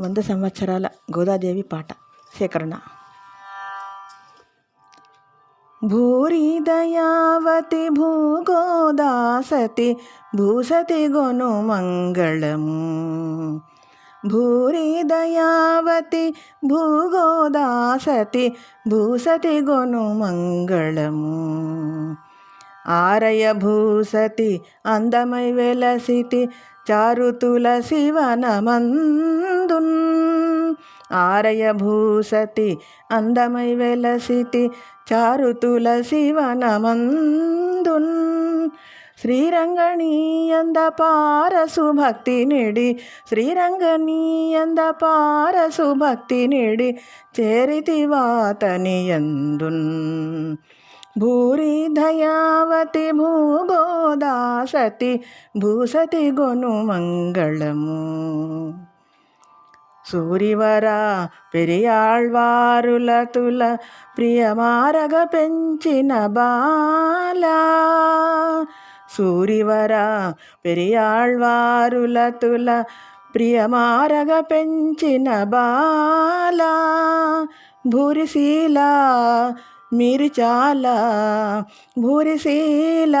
వంద సంవత్సరాల గోదాదేవి పాట. సేకరణ. భూరి దయావతి భూగోదాసతి భూసతి గొను మంగళము. భూరి దయావతి భూగోదాసతి భూసతి గొను మంగళము. ఆరయ భూసతి అందమై వెలసితి చారు తులసి వనమంత ఆరయభూసతి అందమై వెలసితి చారు తులసి వనమందున్ శ్రీరంగణీయంద పారసు భక్తి నిడి శ్రీరంగణీయంద పారసు భక్తి నిడి చేరితివాతని ఎందున్ భూరి దయావతి భూగోదాసతి భూసతి గొను మంగళము. సూరివరా పెరియాళ్వారుల తుల ప్రియమారగ పెంచిన బాల. సూరివరా పెరియాళ్వారుల తుల ప్రియమారగ పెంచిన బాల. భూరిశీల మీరు చాలా భూరిశీల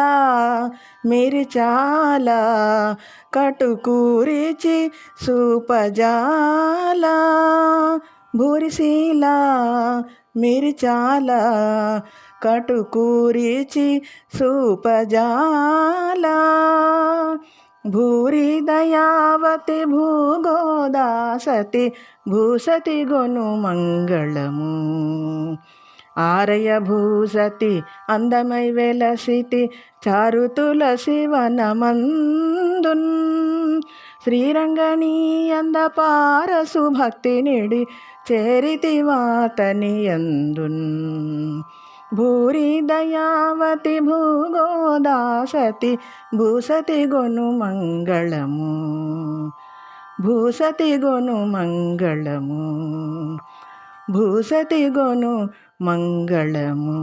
మీరు చాలా కటుకూరిచి సూపజాల. భూరిశీల మీరు చాలా కటుకూరిచి సూపజాల. భూరి దయావతి భూగోదాసతి భూసతి గొను మంగళము. ఆరయభూసతి అందమై వెలసితి చారు తులసి వనమందున్ శ్రీరంగణీయంద పారసు భక్తి నిడి చేరితి వాతని ఎందున్ భూరి దయావతి భూగోదాసతి భూసతి గొను మంగళము. భూసతి గొను మంగళము. భూసతి గొను మంగళము